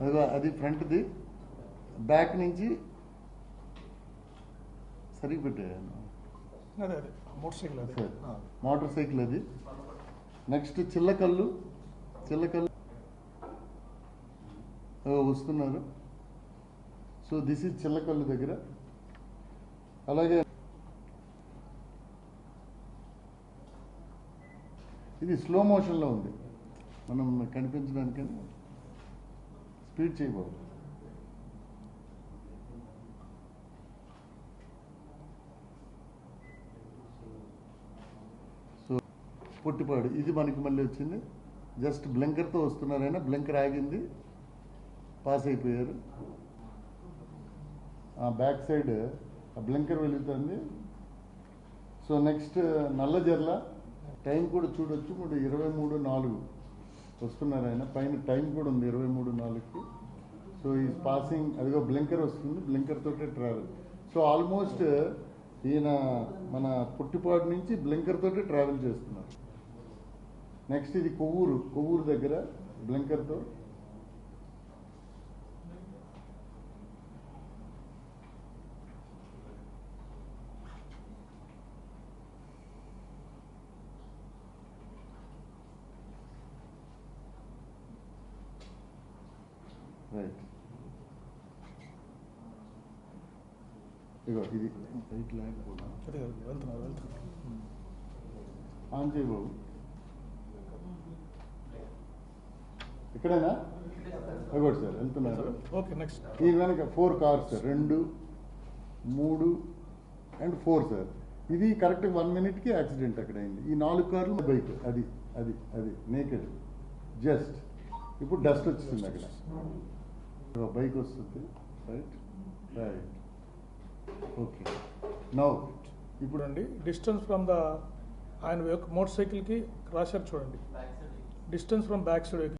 అదిగో అది ఫ్రంట్ది. బ్యాక్ నుంచి సరిగ్గా పెట్టాను మోటార్ సైకిల్ అదే. మోటార్ సైకిల్ అది. నెక్స్ట్ చిల్లకల్లు. చిల్లకల్లు. వస్తున్నారు. సో దిస్ ఇస్ చిల్లకల్లు దగ్గర. అలాగే ఇది స్లో మోషన్లో ఉంది. మనం కనిపించడానికని స్పీడ్ చేయకూడదు. సో పుట్టిపాడు. ఇది మనకి మళ్ళీ వచ్చింది. జస్ట్ బ్లింకర్తో వస్తున్నారైనా బ్లింకర్ ఆగింది. పాస్ అయిపోయారు. ఆ బ్యాక్ సైడ్ ఆ బ్లింకర్ వెళుతుంది సో నెక్స్ట్ నల్లజర్ల టైం కూడా చూడొచ్చు. ఇప్పుడు ఇరవై మూడు నాలుగు. వస్తున్నారు ఆయన పైన టైం కూడా ఉంది ఇరవై మూడు నాలుగుకి. సో ఈ పాసింగ్ అదిగో బ్లింకర్ వస్తుంది బ్లింకర్ తోటే ట్రావెల్ సో ఆల్మోస్ట్ ఈయన మన పుట్టిపాడు నుంచి బ్లింకర్ తోటే ట్రావెల్ చేస్తున్నారు. నెక్స్ట్ ఇది కొవ్వూరు కొవ్వూరు దగ్గర బ్లింకర్తో. ఇగో ఇది. వెళ్తున్నారు వెళ్తున్నారు. ఆన్ చేయి బాబు. ఇక్కడేనా? అగోడు సార్ వెళ్తున్నారు. ఓకే నెక్స్ట్ ఈ వెనక ఫోర్ కార్స్ సార్ రెండు మూడు అండ్ ఫోర్ సార్ ఇది కరెక్ట్ వన్ మినిట్కి యాక్సిడెంట్ అక్కడ అయింది. ఈ నాలుగు కార్లు బైక్ అది అది అది. నేకెడ్ జస్ట్ ఇప్పుడు డస్ట్ వచ్చింది అక్కడ. బైక్ వస్తుంది రైట్ రైట్ ఓకే నౌ ఇప్పుడు చూడండి డిస్టెన్స్ ఫ్రమ్ ద ఆయన యొక్క మోటార్ సైకిల్కి రాశారు చూడండి. Distance from back side